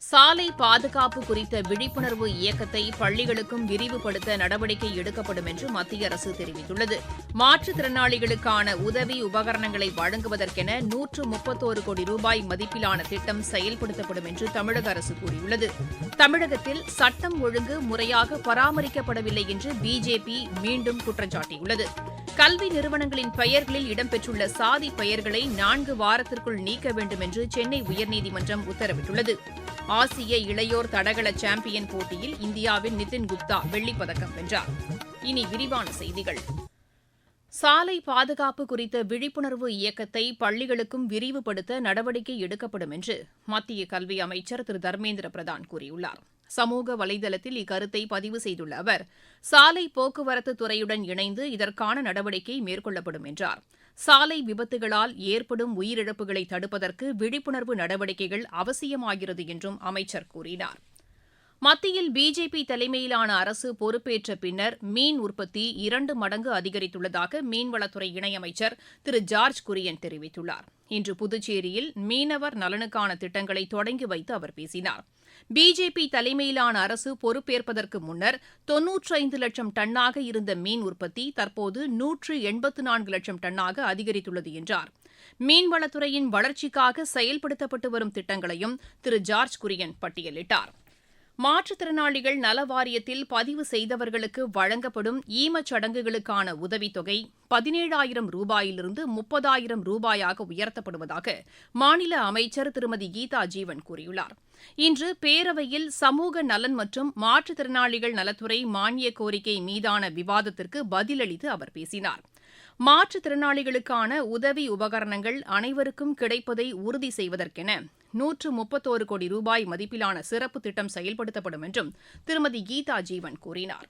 சாலை பாதுகாப்பு குறித்த விழிப்புணர்வு இயக்கத்தை பள்ளிகளுக்கும் விரிவுபடுத்த நடவடிக்கை எடுக்கப்படும் என்று மத்திய அரசு தெரிவித்துள்ளது. மாற்றுத்திறனாளிகளுக்கான உதவி உபகரணங்களை வழங்குவதற்கென நூற்று முப்பத்தோரு கோடி ரூபாய் மதிப்பிலான திட்டம் செயல்படுத்தப்படும் என்று தமிழக அரசு கூறியுள்ளது. தமிழகத்தில் சட்டம் ஒழுங்கு முறையாக பராமரிக்கப்படவில்லை என்று பிஜேபி மீண்டும் குற்றம் சாட்டியுள்ளது. கல்வி நிறுவனங்களின் பெயர்களில் இடம்பெற்றுள்ள சாதி பெயர்களை நான்கு வாரத்திற்குள் நீக்க வேண்டும் என்று சென்னை உயர்நீதிமன்றம் உத்தரவிட்டுள்ளது. ஆசிய இளையோர் தடகள சாம்பியன் போட்டியில் இந்தியாவின் நிதின் குப்தா வெள்ளிப்பதக்கம் வென்றார். இனி விரிவான செய்திகள். சாலை பாதுகாப்பு குறித்த விழிப்புணர்வு இயக்கத்தை பள்ளிகளுக்கும் விரிவுபடுத்த நடவடிக்கை எடுக்கப்படும் என்று மத்திய கல்வி அமைச்சர் திரு. தர்மேந்திர பிரதான் கூறியுள்ளார். சமூக வலைதளத்தில் இக்கருத்தை பதிவு செய்துள்ள அவர் சாலை போக்குவரத்து துறையுடன் இணைந்து இதற்கான நடவடிக்கை மேற்கொள்ளப்படும் என்றாா் சாலை விபத்துகளால் ஏற்படும் உயிரிழப்புகளை தடுப்பதற்கு விழிப்புணர்வு நடவடிக்கைகள் அவசியமாகிறது என்றும் அமைச்சர் கூறினார். மத்தியில் பிஜேபி தலைமையிலான அரசு பொறுப்பேற்ற பின்னர் மீன் உற்பத்தி இரண்டு மடங்கு அதிகரித்துள்ளதாக மீன்வளத்துறை இணையமைச்சர் திரு ஜார்ஜ் குரியன் தெரிவித்துள்ளார். இன்று புதுச்சேரியில் மீனவர் நலனுக்கான திட்டங்களை தொடங்கி வைத்து அவர் பேசினார். பிஜேபி தலைமையிலான அரசு பொறுப்பேற்பதற்கு முன்னர் தொன்னூற்றைந்து லட்சம் டன்னாக இருந்த மீன் உற்பத்தி தற்போது நூற்று எண்பத்து நான்கு லட்சம் டன்னாக அதிகரித்துள்ளது என்றார். மீன்வளத்துறையின் வளர்ச்சிக்காக செயல்படுத்தப்பட்டு வரும் திட்டங்களையும் திரு ஜார்ஜ் குரியன் பட்டியலிட்டார். மாற்றுத்திறனாளிகள் நல வாரியத்தில் பதிவு செய்தவர்களுக்கு வழங்கப்படும் ஈமச் சடங்குகளுக்கான உதவித்தொகை பதினேழாயிரம் ரூபாயிலிருந்து முப்பதாயிரம் ரூபாயாக உயர்த்தப்படுவதாக மாநில அமைச்சர் திருமதி கீதா ஜீவன் கூறியுள்ளார். இன்று பேரவையில் சமூக நலன் மற்றும் மாற்றுத்திறனாளிகள் நலத்துறை மானிய கோரிக்கை மீதான விவாதத்திற்கு பதிலளித்து அவர் பேசினார். மாற்றுத்திறனாளிகளுக்கான உதவி உபகரணங்கள் அனைவருக்கும் கிடைப்பதை உறுதி செய்வதற்கென நூற்று முப்பத்தோரு கோடி ரூபாய் மதிப்பிலான சிறப்பு திட்டம் செயல்படுத்தப்படும் என்றும் திருமதி கீதா ஜீவன் கூறினார்.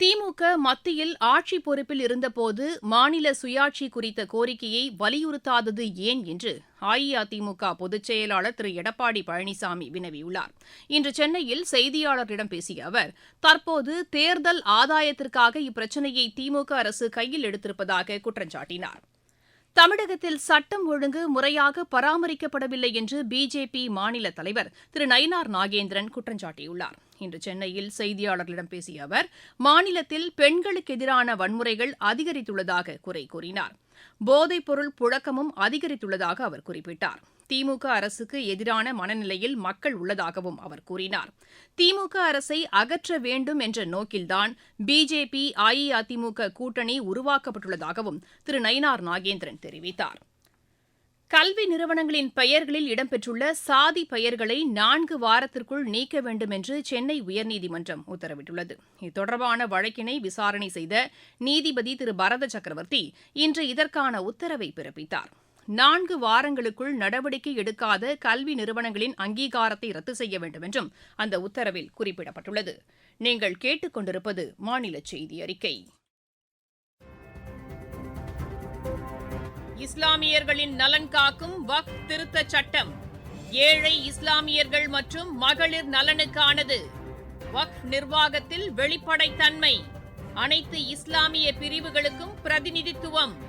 திமுக மத்தியில் ஆட்சி பொறுப்பில் இருந்தபோது மாநில சுயாட்சி குறித்த கோரிக்கையை வலியுறுத்தாதது ஏன் என்று அஇஅதிமுக பொதுச் செயலாளர் திரு. எடப்பாடி பழனிசாமி வினவியுள்ளார். இன்று சென்னையில் செய்தியாளர்களிடம் பேசிய அவர் தற்போது தேர்தல் ஆதாயத்திற்காக இப்பிரச்சினையை திமுக அரசு கையில் எடுத்திருப்பதாக குற்றஞ்சாட்டினார். தமிழகத்தில் சட்டம் ஒழுங்கு முறையாக பராமரிக்கப்படவில்லை என்று பிஜேபி மாநில தலைவர் திரு நயினார் நாகேந்திரன் குற்றம் சாட்டியுள்ளார். இன்று சென்னையில் செய்தியாளர்களிடம் பேசிய அவர் மாநிலத்தில் பெண்களுக்கு எதிரான வன்முறைகள் அதிகரித்துள்ளதாக குறை கூறினார். போதைப்பொருள் புழக்கமும் அதிகரித்துள்ளதாக அவர் குறிப்பிட்டார். திமுக அரசுக்கு எதிரான மனநிலையில் மக்கள் உள்ளதாகவும் அவர் கூறினார். திமுக அரசை அகற்ற வேண்டும் என்ற நோக்கில்தான் பிஜேபி அஇஅதிமுக கூட்டணி உருவாக்கப்பட்டுள்ளதாகவும் திரு நயினார் நாகேந்திரன் தெரிவித்தார். கல்வி நிறுவனங்களின் பெயர்களில் இடம்பெற்றுள்ள சாதி பெயர்களை நான்கு வாரத்திற்குள் நீக்க வேண்டும் என்று சென்னை உயர்நீதிமன்றம் உத்தரவிட்டுள்ளது. இது தொடர்பான வழக்கினை விசாரணை செய்த நீதிபதி திரு பரத சக்கரவர்த்தி இன்று இதற்கான உத்தரவை பிறப்பித்தார். நான்கு வாரங்களுக்குள் நடவடிக்கை எடுக்காத கல்வி நிறுவனங்களின் அங்கீகாரத்தை ரத்து செய்ய வேண்டும் என்றும் அந்த உத்தரவில் குறிப்பிடப்பட்டுள்ளது. நீங்கள் கேட்டுக்கொண்டிருப்பது மாநில செய்தி அறிக்கை. இஸ்லாமியர்களின் நலன் காக்கும் வக் திருத்தச் சட்டம். ஏழை இஸ்லாமியர்கள் மற்றும் மகளிர் நலனுக்கானது. வக் நிர்வாகத்தில் வெளிப்படைத்தன்மை. அனைத்து இஸ்லாமிய பிரிவுகளுக்கும் பிரதிநிதித்துவம்.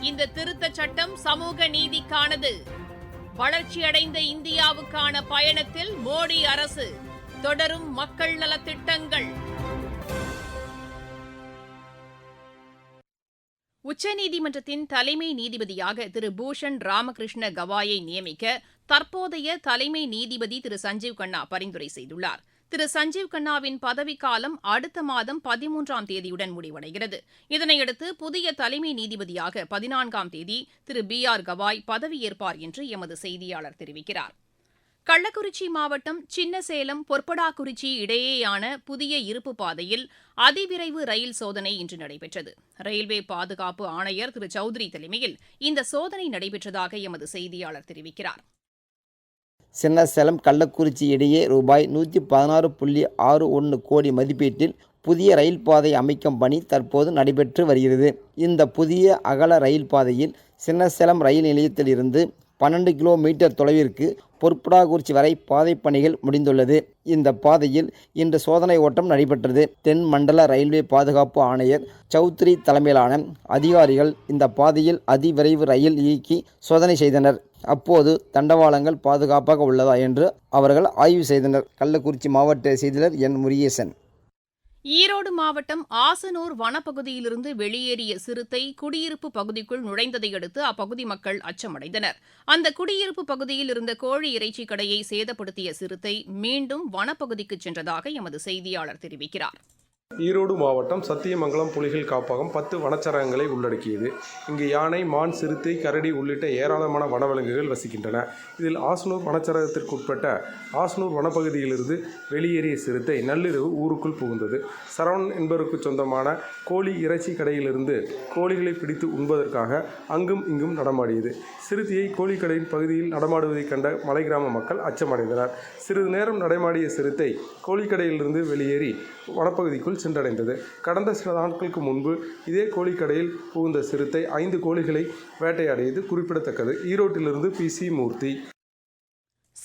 இந்த திருத்த சட்டம் சமூக நீதிக்கானது. வளர்ச்சியடைந்த இந்தியாவுக்கான பயணத்தில் மோடி அரசு தொடரும் மக்கள் நலத்திட்டங்கள். உச்சநீதிமன்றத்தின் தலைமை நீதிபதியாக திரு பூஷன் ராமகிருஷ்ண கவாயை நியமிக்க தற்போதைய தலைமை நீதிபதி திரு சஞ்சீவ் கண்ணா பரிந்துரை செய்துள்ளார். திரு சஞ்சீவ் கண்ணாவின் பதவிக்காலம் அடுத்த மாதம் பதிமூன்றாம் தேதியுடன் முடிவடைகிறது. இதனையடுத்து புதிய தலைமை நீதிபதியாக பதினான்காம் தேதி திரு பி ஆர் கவாய் பதவியேற்பார் என்று எமது செய்தியாளர் தெரிவிக்கிறார். கள்ளக்குறிச்சி மாவட்டம் சின்னசேலம் பொற்படாக்குறிச்சி இடையேயான புதிய இருப்பு பாதையில் அதிவிரைவு ரயில் சோதனை இன்று நடைபெற்றது. ரயில்வே பாதுகாப்பு ஆணையர் திரு சௌத்ரி தலைமையில் இந்த சோதனை நடைபெற்றதாக எமது செய்தியாளர் தெரிவிக்கிறார். சின்னசேலம் கள்ளக்குறிச்சி இடையே ரூபாய் நூற்றி பதினாறு புள்ளி ஆறு ஒன்று கோடி மதிப்பீட்டில் புதிய ரயில் பாதை அமைக்கும் பணி தற்போது நடைபெற்று வருகிறது. இந்த புதிய அகல ரயில் பாதையில் சின்னசேலம் ரயில் நிலையத்திலிருந்து பன்னெண்டு கிலோமீட்டர் தொலைவிற்கு பொற்படாகுறிச்சி வரை பாதை பணிகள் முடிந்துள்ளது. இந்த பாதையில் இன்று சோதனை ஓட்டம் நடைபெற்றது. தென் மண்டல ரயில்வே பாதுகாப்பு ஆணையர் சௌத்ரி தலைமையிலான அதிகாரிகள் இந்த பாதையில் அதிவிரைவு ரயில் இயக்கி சோதனை செய்தனர். அப்போது தண்டவாளங்கள் பாதுகாப்பாக உள்ளதா என்று அவர்கள் ஆய்வு செய்தனர். கள்ளக்குறிச்சி மாவட்ட செய்தியாளர் என் முருகேசன். ஈரோடு மாவட்டம் ஆசனூர் வனப்பகுதியிலிருந்து வெளியேறிய சிறுத்தை குடியிருப்பு பகுதிக்குள் நுழைந்ததை அடுத்து அப்பகுதி மக்கள் அச்சமடைந்தனர். அந்த குடியிருப்பு பகுதியில் இருந்த கோழி இறைச்சி கடையை சேதப்படுத்திய சிறுத்தை மீண்டும் வனப்பகுதிக்கு சென்றதாக எமது செய்தியாளர் தெரிவிக்கிறார். ஈரோடு மாவட்டம் சத்தியமங்கலம் புலிகள் காப்பகம் பத்து வனச்சரகங்களை உள்ளடக்கியது. இங்கு யானை மான் சிறுத்தை கரடி உள்ளிட்ட ஏராளமான வனவிலங்குகள் வசிக்கின்றன. இதில் ஆசனூர் வனச்சரகத்திற்குட்பட்ட ஆசனூர் வனப்பகுதியிலிருந்து வெளியேறிய சிறுத்தை நள்ளிரவு ஊருக்குள் புகுந்தது. சரவணன் என்பவருக்கு சொந்தமான கோழி இறைச்சி கடையிலிருந்து கோழிகளை பிடித்து உண்பதற்காக அங்கும் இங்கும் நடமாடியது. சிறுத்தையை கோழிக்கடையின் பகுதியில் நடமாடுவதைக் கண்ட மலை கிராம மக்கள் அச்சமடைந்தனர். சிறிது நேரம் நடமாடிய சிறுத்தை கோழிக்கடையிலிருந்து வெளியேறி வனப்பகுதிக்குள் சென்றடைந்தது. கடந்த சில நாட்களுக்கு முன்பு இதே கோழிக்கடையில் புகுந்த சிறுத்தை ஐந்து கோழிகளை வேட்டையாடியது குறிப்பிடத்தக்கது. ஈரோட்டிலிருந்து பி சி மூர்த்தி.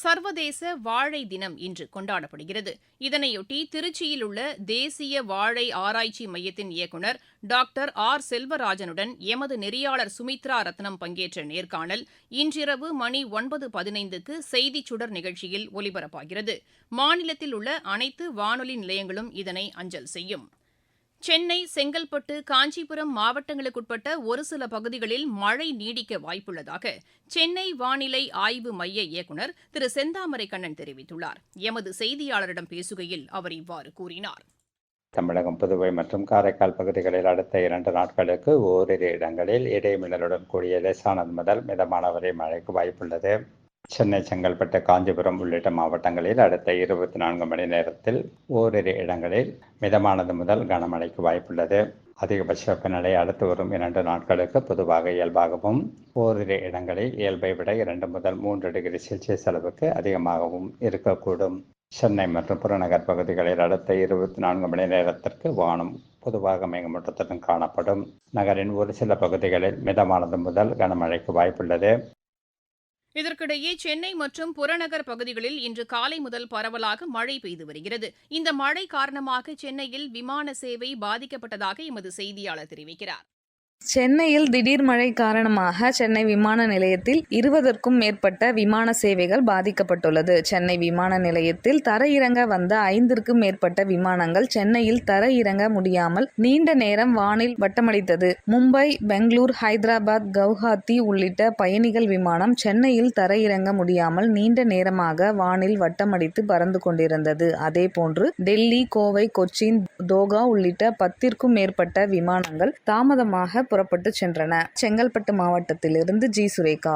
சர்வதேச வாழை தினம் இன்று கொண்டாடப்படுகிறது. இதனையொட்டி திருச்சியில் உள்ள தேசிய வாழை ஆராய்ச்சி மையத்தின் இயக்குநர் டாக்டர் ஆர் செல்வராஜனுடன் எமது நெறியாளர் சுமித்ரா ரத்னம் பங்கேற்ற நேர்காணல் இன்றிரவு மணி ஒன்பது பதினைந்துக்கு செய்திச் சுடர் நிகழ்ச்சியில் ஒலிபரப்பாகிறது. மாநிலத்தில் உள்ள அனைத்து வானொலி நிலையங்களும் இதனை அஞ்சல் செய்யும். சென்னை செங்கல்பட்டு காஞ்சிபுரம் மாவட்டங்களுக்குட்பட்ட ஒரு சில பகுதிகளில் மழை நீடிக்க வாய்ப்புள்ளதாக சென்னை வானிலை ஆய்வு மைய இயக்குநர் திரு செந்தாமரை கண்ணன் தெரிவித்துள்ளார். எமது செய்தியாளரிடம் பேசுகையில் அவர் இவ்வாறு கூறினார். தமிழகம் புதுவை மற்றும் காரைக்கால் பகுதிகளில் அடுத்த இரண்டு நாட்களுக்கு ஓரிரு இடங்களில் இடைமின்னலுடன் கூடிய லேசானது முதல் மிதமான வரை மழைக்கு வாய்ப்புள்ளது. சென்னை செங்கல்பட்டு காஞ்சிபுரம் உள்ளிட்ட மாவட்டங்களில் அடுத்த இருபத்தி நான்கு மணி நேரத்தில் ஓரிரு இடங்களில் மிதமானது முதல் கனமழைக்கு வாய்ப்புள்ளது. அதிகபட்ச வெப்பநிலை அடுத்து வரும் இரண்டு நாட்களுக்கு பொதுவாக இயல்பாகவும் ஓரிரு இடங்களில் இயல்பை விட இரண்டு முதல் மூன்று டிகிரி செல்சியஸ் அளவுக்கு அதிகமாகவும் இருக்கக்கூடும். சென்னை மற்றும் புறநகர் பகுதிகளில் அடுத்த இருபத்தி நான்கு மணி நேரத்திற்கு வானம் பொதுவாக மேகமூட்டத்துடன் காணப்படும். நகரின் ஒரு சில பகுதிகளில் மிதமானது முதல் கனமழைக்கு வாய்ப்புள்ளது. இதற்கிடையே சென்னை மற்றும் புறநகர் பகுதிகளில் இன்று காலை முதல் பரவலாக மழை பெய்து வருகிறது. இந்த மழை காரணமாக சென்னையில் விமான சேவை பாதிக்கப்பட்டதாக எமது செய்தியாளர் தெரிவிக்கிறார். சென்னையில் திடீர் மழை காரணமாக சென்னை விமான நிலையத்தில் இருபதற்கும் மேற்பட்ட விமான சேவைகள் பாதிக்கப்பட்டுள்ளது. சென்னை விமான நிலையத்தில் தரையிறங்க வந்த ஐந்திற்கும் மேற்பட்ட விமானங்கள் சென்னையில் தரையிறங்க முடியாமல் நீண்ட நேரம் வானில் வட்டமடித்தது. மும்பை பெங்களூர் ஹைதராபாத் கவுஹாத்தி உள்ளிட்ட பயணிகள் விமானம் சென்னையில் தரையிறங்க முடியாமல் நீண்ட நேரமாக வானில் வட்டமடித்து பறந்து கொண்டிருந்தது. அதேபோன்று டெல்லி கோவை கொச்சின் தோகா உள்ளிட்ட பத்திற்கும் மேற்பட்ட விமானங்கள் தாமதமாக புறப்பட்டு சென்றன. செங்கல்பட்டு மாவட்டத்திலிருந்து ஜி. சுரேகா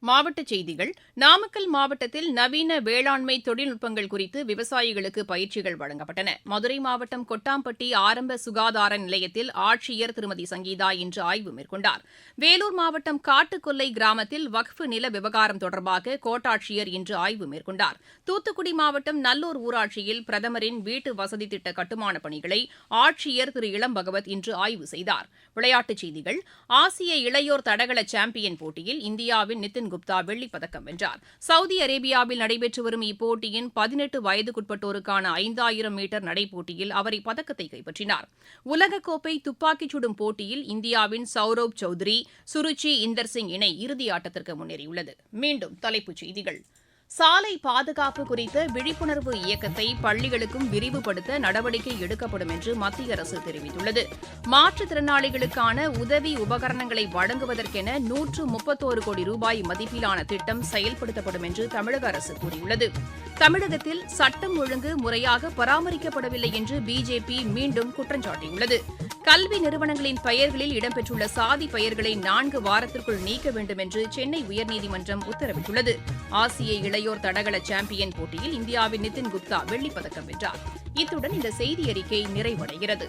மாவட்டச் செய்திகள். நாமக்கல் மாவட்டத்தில் நவீன வேளாண்மை தொழில்நுட்பங்கள் குறித்து விவசாயிகளுக்கு பயிற்சிகள் வழங்கப்பட்டன. மதுரை மாவட்டம் கொட்டாம்பட்டி ஆரம்ப சுகாதார நிலையத்தில் ஆட்சியர் திருமதி சங்கீதா இன்று ஆய்வு மேற்கொண்டார். வேலூர் மாவட்டம் காட்டுக்கொல்லை கிராமத்தில் வக்ஃபு நில விவகாரம் தொடர்பாக கோட்டாட்சியர் இன்று ஆய்வு மேற்கொண்டார். தூத்துக்குடி மாவட்டம் நல்லூர் ஊராட்சியில் பிரதமரின் வீட்டு வசதி திட்ட கட்டுமானப் பணிகளை ஆட்சியர் திரு இளம் பகவத் இன்று ஆய்வு செய்தார். விளையாட்டுச் செய்திகள். ஆசிய இளையோர் தடகள சாம்பியன் போட்டியில் இந்தியாவின் நிதின் குப்தா வெள்ளிப் பதக்கம் வென்றார். சவுதி அரேபியாவில் நடைபெற்று வரும் இப்போட்டியின் பதினெட்டு வயதுக்குட்பட்டோருக்கான ஐந்தாயிரம் மீட்டர் நடைப்போட்டியில் அவர் இப்பதக்கத்தை கைப்பற்றினார். உலகக்கோப்பை துப்பாக்கிச் சுடும் போட்டியில் இந்தியாவின் சௌரவ் சௌத்ரி சுருச்சி இந்தர் சிங் இணை இறுதி ஆட்டத்திற்கு முன்னேறியுள்ளது. மீண்டும் தலைப்புச் செய்திகள். சாலை பாதுகாப்பு குறித்த விழிப்புணர்வு இயக்கத்தை பள்ளிகளுக்கும் விரிவுபடுத்த நடவடிக்கை எடுக்கப்படும் என்று மத்திய அரசு தெரிவித்துள்ளது. மாற்றுத்திறனாளிகளுக்கான உதவி உபகரணங்களை வழங்குவதற்கென நூற்று முப்பத்தோரு கோடி ரூபாய் மதிப்பிலான திட்டம் செயல்படுத்தப்படும் என்று தமிழக அரசு கூறியுள்ளது. தமிழகத்தில் சட்டம் ஒழுங்கு முறையாக பராமரிக்கப்படவில்லை என்று பிஜேபி மீண்டும் குற்றம் சாட்டியுள்ளது கல்வி நிறுவனங்களின் பெயர்களில் இடம்பெற்றுள்ள சாதி பெயர்களை நான்கு வாரத்திற்குள் நீக்க வேண்டும் என்று சென்னை உயர்நீதிமன்றம் உத்தரவிட்டுள்ளது. ஆசிய இளையோர் தடகள சாம்பியன் போட்டியில் இந்தியாவின் நிதின் குப்தா வெள்ளிப்பதக்கம் வென்றார். இத்துடன் இந்த செய்தி அறிக்கை நிறைவடைகிறது.